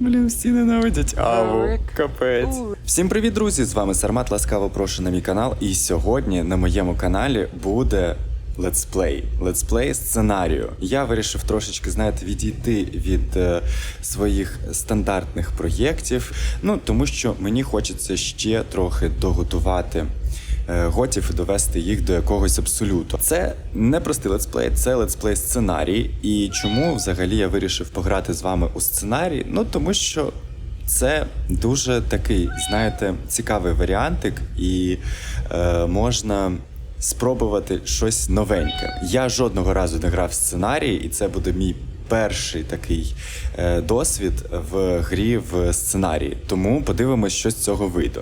Блін, всі ненавидять Аву. Капець. Всім привіт, друзі! З вами Сармат. Ласкаво прошу на мій канал. І сьогодні на моєму каналі буде летсплей. Летсплей сценарію. Я вирішив трошечки, знаєте, відійти від е, своїх стандартних проєктів. Ну тому що мені хочеться ще трохи доготувати. Е, Готів і довести їх до якогось абсолюту. Це не простий летсплей, це летсплей сценарій. І чому взагалі я вирішив пограти з вами у сценарій? Ну тому що це дуже такий, знаєте, цікавий варіантик, і е, можна спробувати щось новеньке. Я жодного разу не грав сценарій, і це буде мій перший такий е, досвід в грі в сценарії. Тому подивимось, що з цього вийде.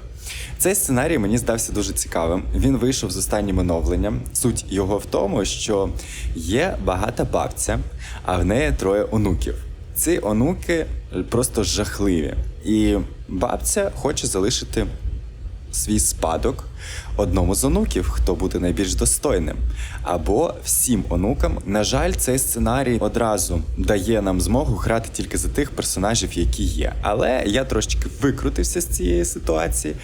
Цей сценарій мені здався дуже цікавим. Він вийшов з останнім оновленням. Суть його в тому, що є багата бабця, а в неї троє онуків. Ці онуки просто жахливі. І бабця хоче залишити свій спадок одному з онуків, хто буде найбільш достойним, або всім онукам. На жаль, цей сценарій одразу дає нам змогу грати тільки за тих персонажів, які є. Але я трошечки викрутився з цієї ситуації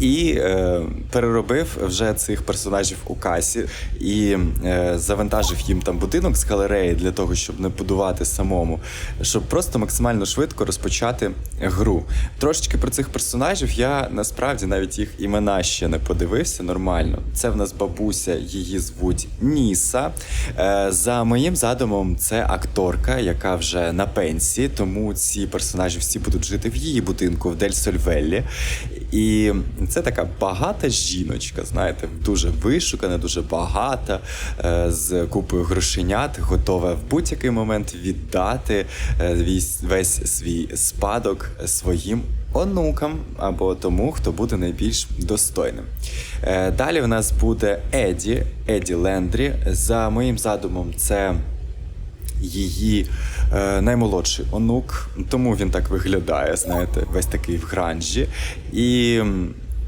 і е, переробив вже цих персонажів у касі і е, завантажив їм там будинок з галереї для того, щоб не будувати самому, щоб просто максимально швидко розпочати гру. Трошечки про цих персонажів я насправді навіть їх імена ще не подивився нормально. Це в нас бабуся, її звуть Ніса. Е, За моїм задумом, це акторка, яка вже на пенсії, тому ці персонажі всі будуть жити в її будинку в Дель Сольвеллі. І це така багата жіночка, знаєте, дуже вишукана, дуже багата, е, з купою грошенят, готова в будь-який момент віддати е, весь, весь свій спадок своїм онукам або тому, хто буде найбільш достойним. Е, Далі в нас буде Еді, Еді Лендрі. За моїм задумом, це її е, наймолодший онук, тому він так виглядає, знаєте, весь такий в гранжі. І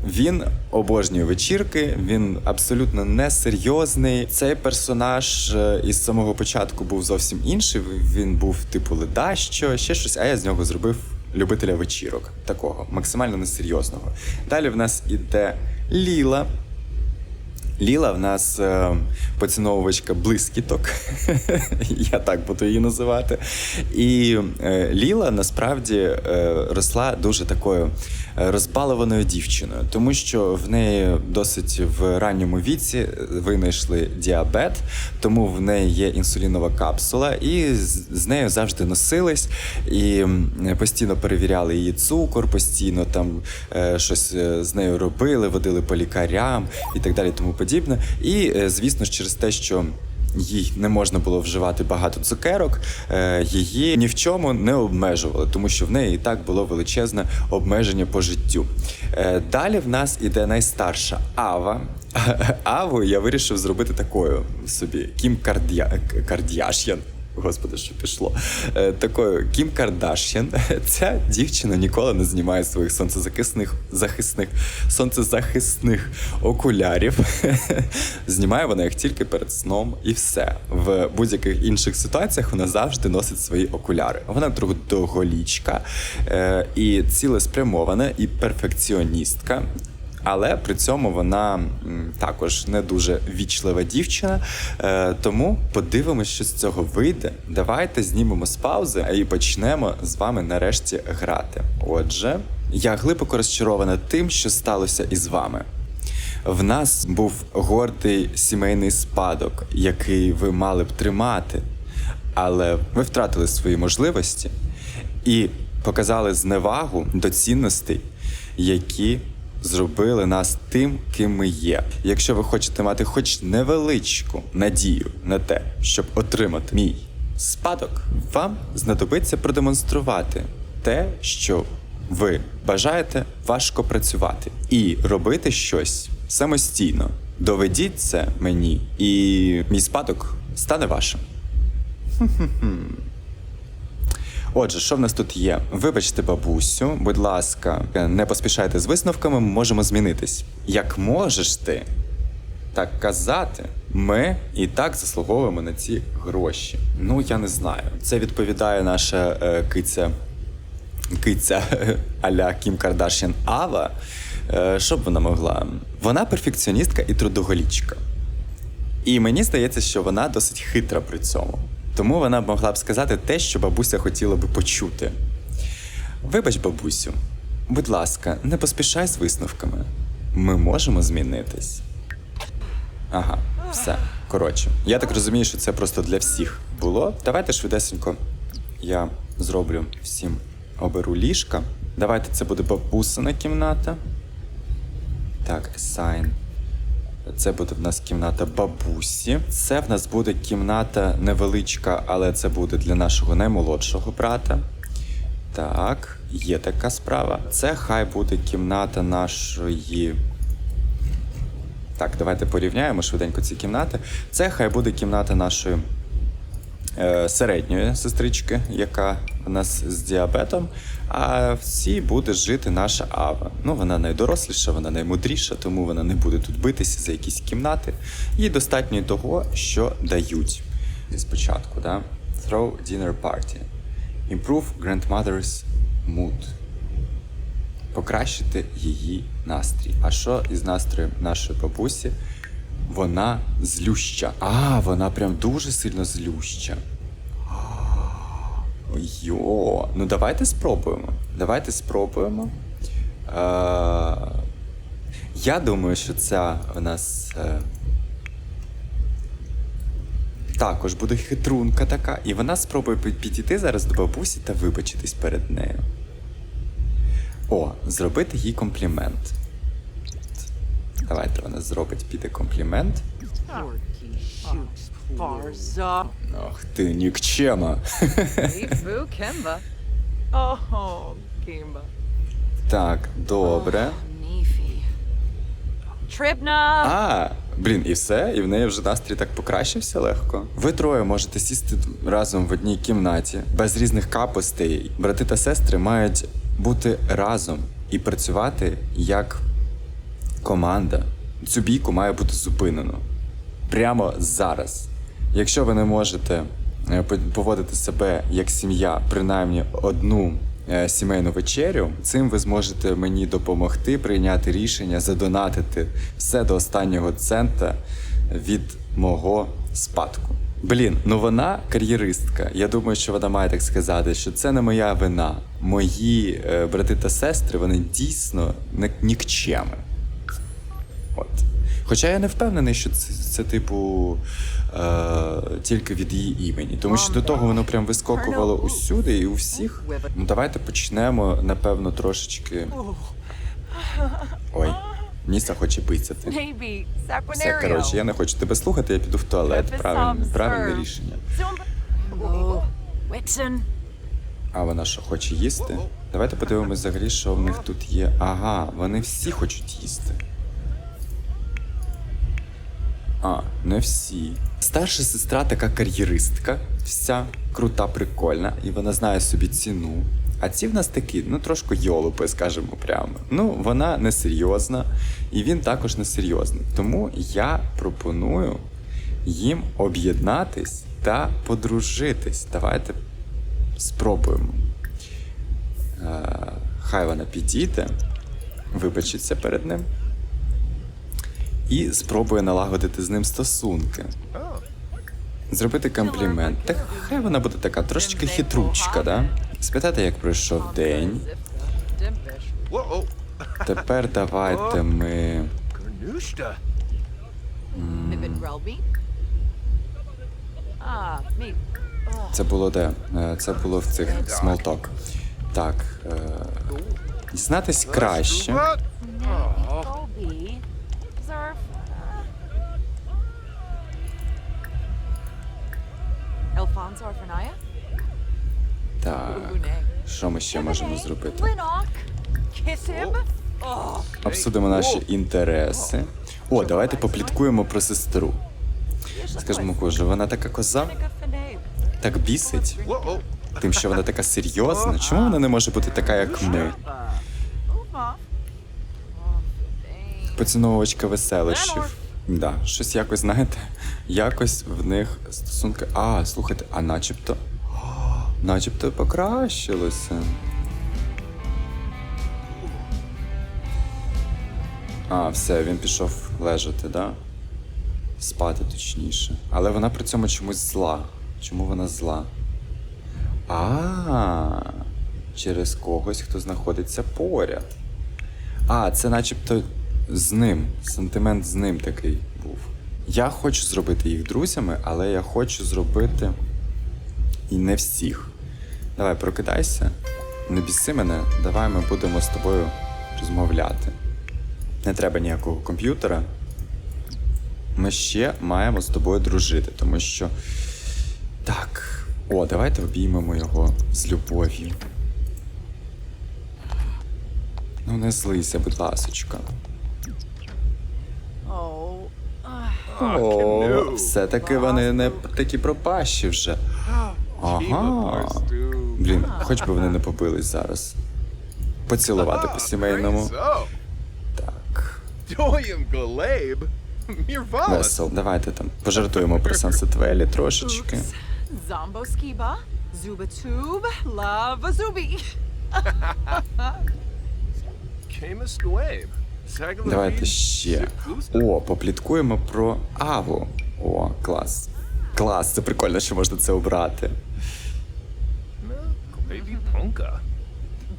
він обожнює вечірки, він абсолютно несерйозний. Цей персонаж е, із самого початку був зовсім інший. Він був типу ледащо, ще щось, а я з нього зробив любителя вечірок, такого максимально несерйозного. Далі в нас іде Ліла. Ліла в нас е, поціновувачка блискіток, я так буду її називати. І е, Ліла насправді е, росла дуже такою е, розбалованою дівчиною, тому що в неї досить в ранньому віці винайшли діабет, тому в неї є інсулінова капсула, і з, з нею завжди носились і постійно перевіряли її цукор, постійно там е, щось е, з нею робили, водили по лікарям і так далі, тому подібне. І е, звісно ж, через те, що їй не можна було вживати багато цукерок, е, її ні в чому не обмежували, тому що в неї і так було величезне обмеження по життю. Е, Далі в нас іде найстарша Ава. Аву я вирішив зробити такою собі Кім Кардя... Кардяш'ян. Господи, що пішло. Е, такою Кім Кардаш'ян. Ця дівчина ніколи не знімає своїх сонцезахисних захисних сонцезахисних окулярів. Знімає вона їх тільки перед сном і все. В будь-яких інших ситуаціях вона завжди носить свої окуляри. Вона трудоголічка е, і цілеспрямована, і перфекціоністка. Але при цьому вона також не дуже вічлива дівчина. Е, тому подивимось, що з цього вийде. Давайте знімемо з паузи і почнемо з вами нарешті грати. Отже, я глибоко розчарована тим, що сталося із вами. В нас був гордий сімейний спадок, який ви мали б тримати, але ви втратили свої можливості і показали зневагу до цінностей, які зробили нас тим, ким ми є. Якщо ви хочете мати хоч невеличку надію на те, щоб отримати мій спадок, вам знадобиться продемонструвати те, що ви бажаєте важко працювати і робити щось самостійно. Доведіть це мені, і мій спадок стане вашим. Отже, що в нас тут є? Вибачте, бабусю, будь ласка, не поспішайте з висновками, ми можемо змінитись. Як можеш ти так казати, ми і так заслуговуємо на ці гроші. Ну я не знаю. Це відповідає наша е, киця киця а-ля Кім Кардашян Ава. Е, Що б вона могла? Вона перфекціоністка і трудоголічка. І мені здається, що вона досить хитра при цьому. Тому вона б могла б сказати те, що бабуся хотіла би почути. Вибач, бабусю, будь ласка, не поспішай з висновками. Ми можемо змінитись. Ага, все. Коротше, я так розумію, що це просто для всіх було. Давайте швидесенько я зроблю всім оберу ліжка. Давайте це буде бабусина кімната. Так, assign. Це буде в нас кімната бабусі. Це в нас буде кімната невеличка, але це буде для нашого наймолодшого брата. Так, є така справа. Це хай буде кімната нашої. Так, давайте порівняємо швиденько ці кімнати. Це хай буде кімната нашої середньої сестрички, яка в нас з діабетом. А в цій буде жити наша Ава. Ну, вона найдоросліша, вона наймудріша, тому вона не буде тут битися за якісь кімнати. Їй достатньо того, що дають. Зі спочатку, да? Throw dinner party. Improve grandmother's mood. Покращити її настрій. А що із настроєм нашої бабусі? Вона злюща. А, вона прям дуже сильно злюща. Йо, ну давайте спробуємо. Давайте спробуємо. Е, я думаю, що ця в нас е, також буде хитрунка така, і вона спробує підійти зараз до бабусі та вибачитись перед нею. О, зробити їй комплімент. Давайте вона зробить піде комплімент. Ох ти, нікчема. Так, добре. А, блін, і все, і в неї вже настрій так покращився легко. Ви троє можете сісти разом в одній кімнаті, без різних капостей. Брати та сестри мають бути разом і працювати як команда. Цю бійку має бути зупинено прямо зараз. Якщо ви не можете е, поводити себе як сім'я, принаймні одну е, сімейну вечерю, цим ви зможете мені допомогти прийняти рішення задонатити все до останнього цента від мого спадку. Блін, ну вона кар'єристка. Я думаю, що вона має так сказати, що це не моя вина. Мої е, брати та сестри вони дійсно не нікчеми. От. Хоча я не впевнений, що це, це типу, е, тільки від її імені. Тому що до того воно прям вискокувало усюди і у всіх. Ну давайте почнемо, напевно, трошечки. Ой, Ніса хоче пицяти. Все, коротше, я не хочу тебе слухати, я піду в туалет. Правильне, правильне рішення. А вона що, хоче їсти? Давайте подивимось взагалі, що в них тут є. Ага, вони всі хочуть їсти. А, не всі. Старша сестра така кар'єристка, вся крута, прикольна, і вона знає собі ціну. А ці в нас такі, ну трошки йолупи, скажімо прямо. Ну, вона несерйозна, і він також несерйозний. Тому я пропоную їм об'єднатись та подружитись. Давайте спробуємо. Е, хай вона підійде, вибачиться перед ним і спробує налагодити з ним стосунки. Зробити комплімент. Так хай вона буде така трошечки хитручка, да? Спитати, як пройшов день. Тепер давайте ми. Це було де? Е, Це було в цих смолток. Так. е, Дізнатись краще. Alfonso Orfanaya? Так. Що ми ще можемо зробити? Oh, Обсудимо наші інтереси. О, давайте попліткуємо про сестру. Скажімо, коже, вона така коза, так бісить, тим, що вона така серйозна. Чому вона не може бути така, як ми? Поціновувачка веселощів. Да, щось якось, знаєте, якось в них стосунки. А, слухайте, а начебто. Начебто покращилося. А, все, він пішов лежати, да? Спати точніше. Але вона при цьому чомусь зла. Чому вона зла? А, через когось, хто знаходиться поряд. А, це начебто з ним. Сентимент з ним такий був. Я хочу зробити їх друзями, але я хочу зробити і не всіх. Давай, прокидайся, не біси мене, давай ми будемо з тобою розмовляти. Не треба ніякого комп'ютера. Ми ще маємо з тобою дружити, тому що. Так. О, давайте обіймемо його з любов'ю. Ну, не злися, будь ласочка. Oh. uh, О, все-таки вони не такі пропащі вже. Ага. Блін, хоч би вони не побились зараз. Поцілувати по-сімейному. Так. Doyum Galab, Mirvalis. Весел. Давайте там пожартуємо про Сансетвелі трошечки. skiba. Zuba tube. Lava zubi. Camus Dwayne. Давайте ще. О, попліткуємо про Аву. О, клас. Клас, це прикольно, що можна це обрати. Baby Ponka.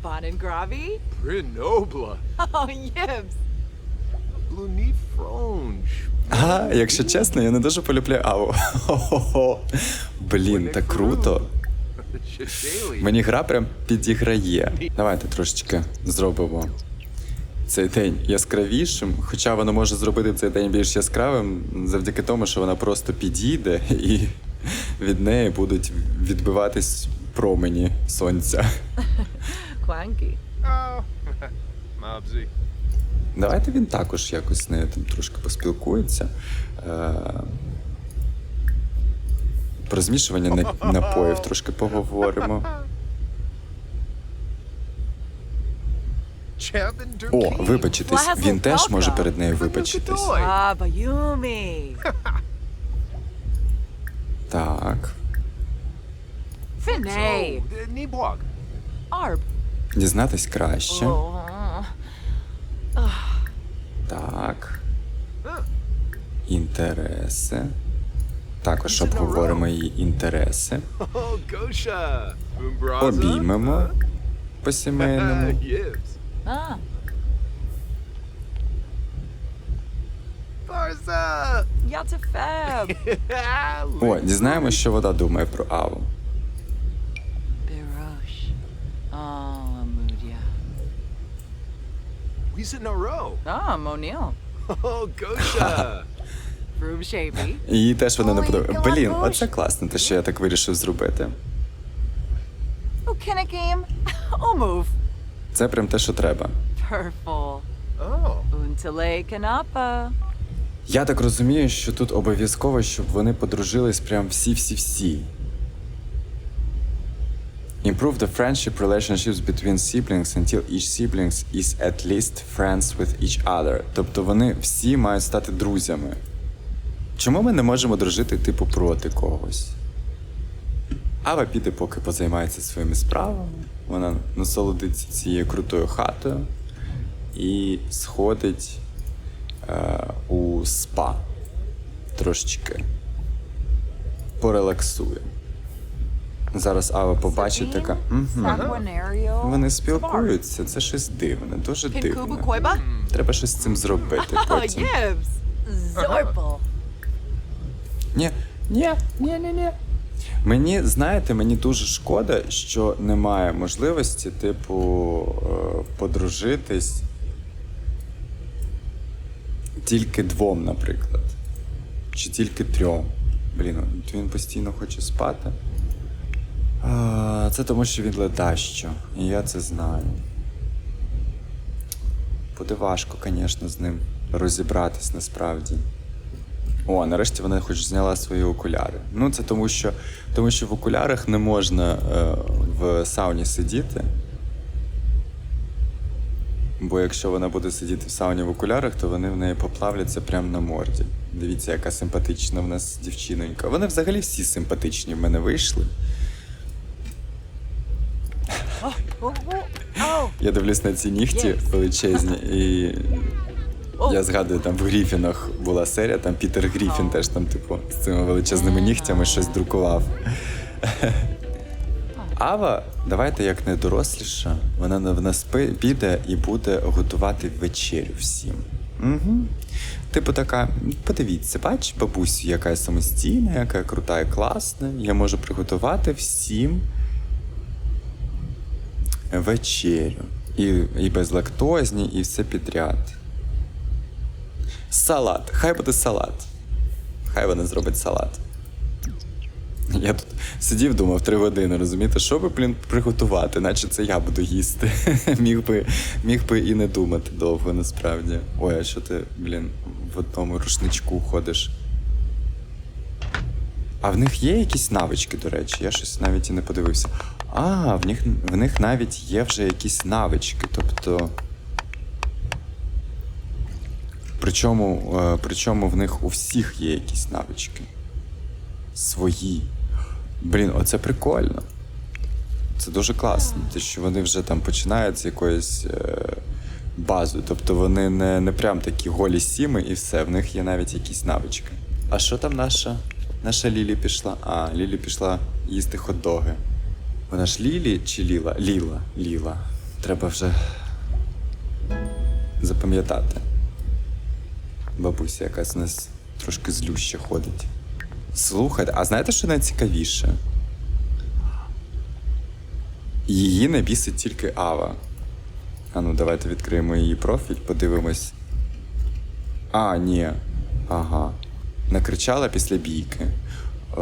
Bon and Gravi. Grenobla. Oh, yibs. Blunif А, якщо чесно, я не дуже полюбляю Аву. Блін, так круто. Мені гра прям підіграє. Давайте трошечки зробимо цей день яскравішим. Хоча вона може зробити цей день більш яскравим завдяки тому, що вона просто підійде і від неї будуть відбиватись промені сонця. Oh, Mobsy. Давайте він також якось з нею там трошки поспілкується. Е- Про змішування напоїв трошки поговоримо. О, вибачитись, він теж може перед нею вибачитись. Так. Arb. Дізнатись краще. Так. Інтереси. Також обговоримо її інтереси. Обіймемо по сімейному. Yibs. Ah. Barza. Yatafab. О, дізнаємося, що вода думає про Аву. Birosh. Oh, Amudia. We sit in a row. Ah, Monil. Oh, Gosha. Froob Shapey. І теж вона не Ой, подобається. God, Блін, Боже. оце класно, те, що я так вирішив зробити. Oh, Kinnegame. Oh, move. Це прям те, що треба. Purple. oh. Kanapa. Я так розумію, що тут обов'язково, щоб вони подружились прям всі-всі-всі. Improve the friendship relationships between siblings until each siblings is at least friends with each other. Тобто вони всі мають стати друзями. Чому ми не можемо дружити типу проти когось? Ава піде, поки позаймається своїми справами. Вона насолодиться цією крутою хатою і сходить е, у спа. Трошечки. Порелаксує. Зараз Ава побачить така. Угу. Вони спілкуються, це щось дивне, дуже дивне. Треба щось з цим зробити. Потім. Ні, ні, ні, ні, ні. Мені, знаєте, мені дуже шкода, що немає можливості, типу, е, подружитись тільки двом, наприклад. Чи тільки трьом. Блін, він постійно хоче спати. Це тому, що він ледащо. І я це знаю. Буде важко, звісно, з ним розібратись насправді. О, нарешті вона хоч зняла свої окуляри. Ну, це тому, що, тому що в окулярах не можна е, в сауні сидіти. Бо якщо вона буде сидіти в сауні в окулярах, то вони в неї поплавляться прямо на морді. Дивіться, яка симпатична в нас дівчинонька. Вони взагалі всі симпатичні в мене вийшли. Я дивлюсь на ці нігті величезні і Я згадую, там в Гріфінах була серія, там Пітер Гріфін теж там, типу, з цими величезними нігтями щось друкував. Ава, давайте як не доросліша, вона в нас піде і буде готувати вечерю всім. Угу. Типу така, подивіться, бач, бабусю, яка я самостійна, яка я крута і класна. Я можу приготувати всім вечерю. І, і безлактозні, і все підряд. Салат. Хай буде салат. Хай вона зробить салат. Я тут сидів, думав три години, розумієте, що би, блін, приготувати, наче це я буду їсти. міг, би, міг би і не думати довго, насправді. Ой, а що ти, блін, в одному рушничку ходиш? А в них є якісь навички, до речі, я щось навіть і не подивився. А, в них, в них навіть є вже якісь навички. Тобто. Причому, е, причому в них у всіх є якісь навички. Свої. Блін, оце прикольно. Це дуже класно, те, що вони вже там починають з якоїсь е, бази. Тобто вони не, не прям такі голі сіми і все, в них є навіть якісь навички. А що там наша? Наша Лілі пішла. А, Лілі пішла їсти хот-доги. Вона ж Лілі чи Ліла? Ліла. Ліла. Треба вже запам'ятати. Бабуся якась у нас трошки злюща ходить. Слухайте, а знаєте, що найцікавіше? Її не бісить тільки Ава. А ну, давайте відкриємо її профіль, подивимось. А, ні. Ага. Накричала після бійки. Е...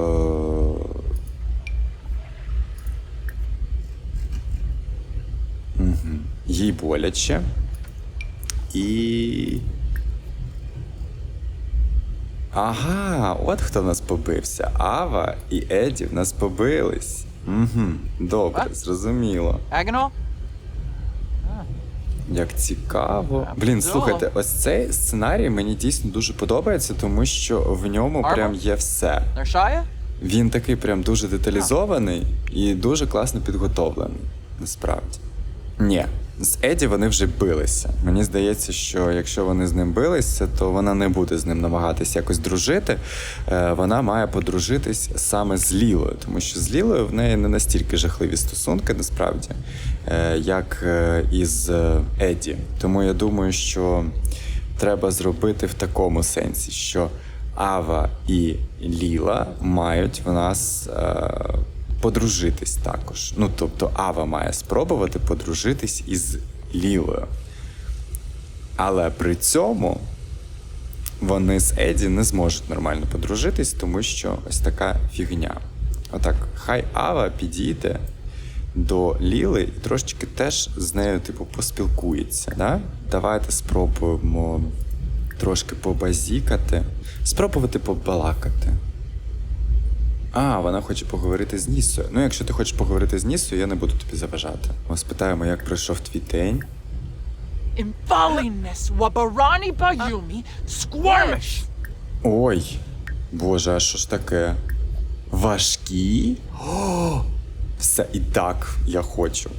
Угу. Їй боляче. І. Ага, от хто в нас побився. Ава і Еді в нас побились. Угу. Добре, зрозуміло. Agonal? Як цікаво. Блін, слухайте, ось цей сценарій мені дійсно дуже подобається, тому що в ньому прям є все. Він такий прям дуже деталізований і дуже класно підготовлений, насправді. Ні, з Еді вони вже билися. Мені здається, що якщо вони з ним билися, то вона не буде з ним намагатись якось дружити. Е, Вона має подружитись саме з Лілою, тому що з Лілою в неї не настільки жахливі стосунки, насправді, е, як е, із Еді. Тому я думаю, що треба зробити в такому сенсі, що Ава і Ліла мають в нас подружитись також. Ну, тобто, Ава має спробувати подружитись із Лілою. Але при цьому вони з Еді не зможуть нормально подружитись, тому що ось така фігня. Отак, хай Ава підійде до Ліли і трошечки теж з нею, типу, поспілкується. Да? Давайте спробуємо трошки побазікати, спробувати побалакати. А, вона хоче поговорити з Нісою. Ну, якщо ти хочеш поговорити з Нісою, я не буду тобі заважати. Ми спитаємо, як пройшов твій день. Imbaliness Wabarani Bayumi Squirmish! Ой, боже, а що ж таке? Важкі? О, все, і так, я хочу.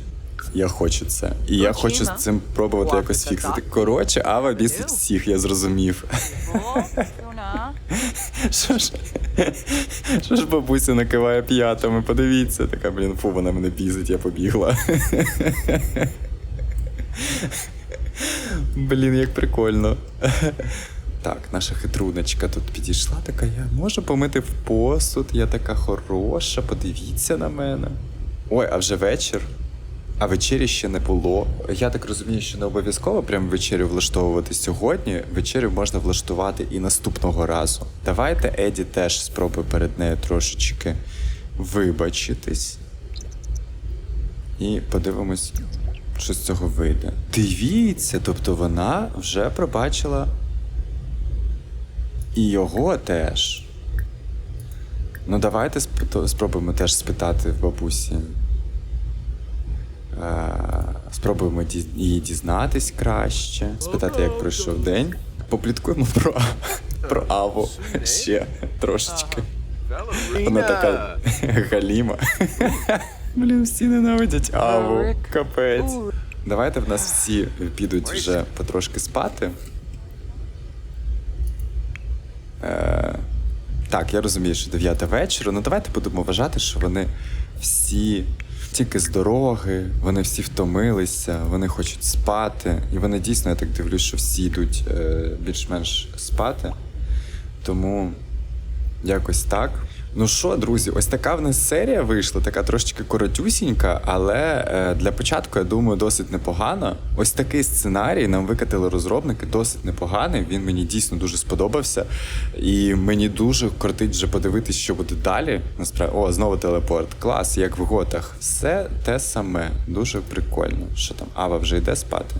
Я хочу це. І я хочу з цим пробувати якось фіксити. Коротше, Ава бісить всіх, я зрозумів. Що ж, що ж бабуся накиває п'ятами? Подивіться, така, блін, фу, вона мене бісить, я побігла. Блін, як прикольно. Так, наша хитруночка тут підійшла, така я можу помити в посуд, я така хороша, подивіться на мене. Ой, а вже вечір. А вечері ще не було. Я так розумію, що не обов'язково прям вечерю влаштовувати сьогодні. Вечерю можна влаштувати і наступного разу. Давайте Еді теж спробує перед нею трошечки вибачитись. І подивимось, що з цього вийде. Дивіться, тобто вона вже пробачила і його теж. Ну, давайте спробуємо теж спитати бабусі. Е, Спробуємо її дізнатись краще, спитати, як пройшов день. Попліткуємо про, про Аву ще трошечки. Вона така галіма. Блін, всі ненавидять Аву. Капець. Давайте в нас всі підуть вже потрошки спати. Е, так, я розумію, що 9 вечора. Ну давайте будемо вважати, що вони всі тільки з дороги, вони всі втомилися, вони хочуть спати. І вони дійсно, я так дивлюсь, що всі йдуть е, більш-менш спати. Тому якось так. Ну що, друзі, ось така в нас серія вийшла, така трошечки коротюсінька, але е, для початку, я думаю, досить непогано. Ось такий сценарій нам викатили розробники, досить непоганий. Він мені дійсно дуже сподобався. І мені дуже кортить вже подивитись, що буде далі. Насправді, о, знову телепорт. Клас, як в готах. Все те саме. Дуже прикольно. Що там? Ава вже йде спати.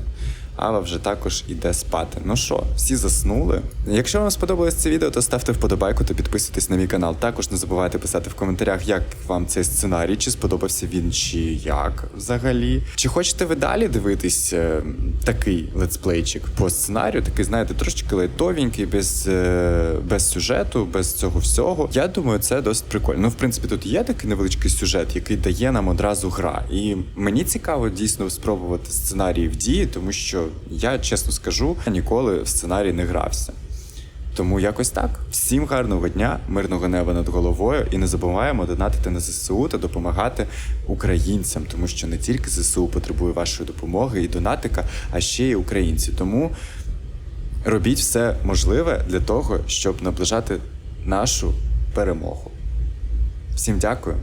Ава вже також іде спати. Ну що, всі заснули. Якщо вам сподобалось це відео, то ставте вподобайку та підписуйтесь на мій канал. Також не забувайте писати в коментарях, як вам цей сценарій, чи сподобався він, чи як взагалі. Чи хочете ви далі дивитись е, такий летсплейчик по сценарію? Такий, знаєте, трошечки лайтовенький, без, е, без сюжету, без цього всього. Я думаю, це досить прикольно. Ну, в принципі, тут є такий невеличкий сюжет, який дає нам одразу гра. І мені цікаво дійсно спробувати сценарії в дії, тому я чесно скажу, ніколи в сценарій не грався. Тому якось так. Всім гарного дня, мирного неба над головою, і не забуваємо донатити на ЗСУ та допомагати українцям, тому що не тільки ЗСУ потребує вашої допомоги і донатика, а ще й українці. Тому робіть все можливе для того, щоб наближати нашу перемогу. Всім дякую